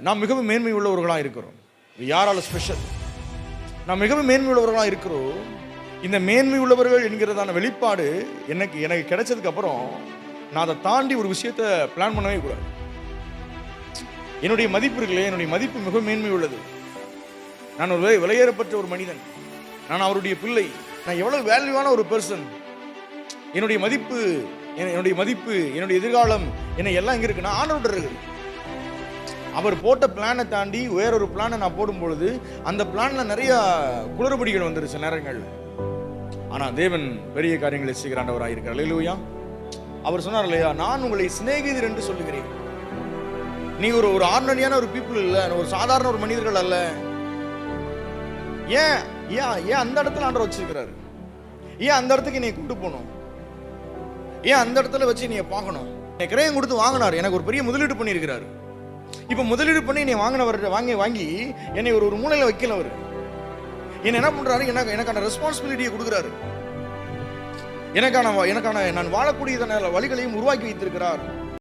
நாம் மிகவும் மேன்மை உள்ளவர்களாக இருக்கிறோம். யாரால் ஸ்பெஷல் நாம் மிகவும் மேன்மை உள்ளவர்களாக இருக்கிறோம். இந்த மேன்மை உள்ளவர்கள் என்கிறதான வெளிப்பாடு எனக்கு எனக்கு கிடைச்சதுக்கு அப்புறம் நான் அதை தாண்டி ஒரு விஷயத்தை பிளான் பண்ணவே கூடாது. என்னுடைய மதிப்பு இருக்குல்லையே என்னுடைய மதிப்பு மிக மேன்மை உள்ளது. நான் ஒரு விலையேறப்பட்ட ஒரு மனிதன். நான் அவருடைய பிள்ளை. நான் எவ்வளவு வேல்யூவான ஒரு பர்சன் என்னுடைய மதிப்பு என்- என்னுடைய மதிப்பு என்னுடைய எதிர்காலம் என்ன எல்லாம் இங்கே இருக்குன்னா நான் ஆண்டோட இருக்குது அவர் போட்ட பிளானை தாண்டி வேறொரு பிளானை நான் போடும் பொழுது அந்த பிளானில் நிறைய குளறுபடிகள் வந்துரு சில ஆனால் தேவன் பெரிய காரியங்களை செய்கிறாண்டவராக இருக்கிறார். இல்லையா அவர் சொன்னார் இல்லையா நான் உங்களை சிநேகிதர் என்று சொல்லுகிறேன். நீ ஒரு ஒரு ஆர்டினரியான ஒரு பீப்புள் இல்லை. ஒரு சாதாரண ஒரு மனிதர்கள் அல்ல. ஏன் ஏன் ஏன் அந்த இடத்துல ஆண்டவர் வச்சிருக்கிறாரு? ஏன் அந்த இடத்துக்கு நீ கூட்டு போகணும்? ஏன் அந்த இடத்துல வச்சு நீ பார்க்கணும்? என் கிரயம் கொடுத்து வாங்கினார். எனக்கு ஒரு பெரிய முதலீடு பண்ணியிருக்கிறாரு. இப்போ முதலீடு பண்ணி நீ வாங்கினவர் வாங்கி வாங்கி என்னை ஒரு ஒரு மூலையில் வைக்கல அவர். என்ன என்ன பண்ணுறாரு எனக்கு எனக்கான ரெஸ்பான்சிபிலிட்டியை கொடுக்குறாரு. எனக்கான எனக்கான நான் வாழக்கூடியதான வழிகளையும் உருவாக்கி வைத்திருக்கிறார்.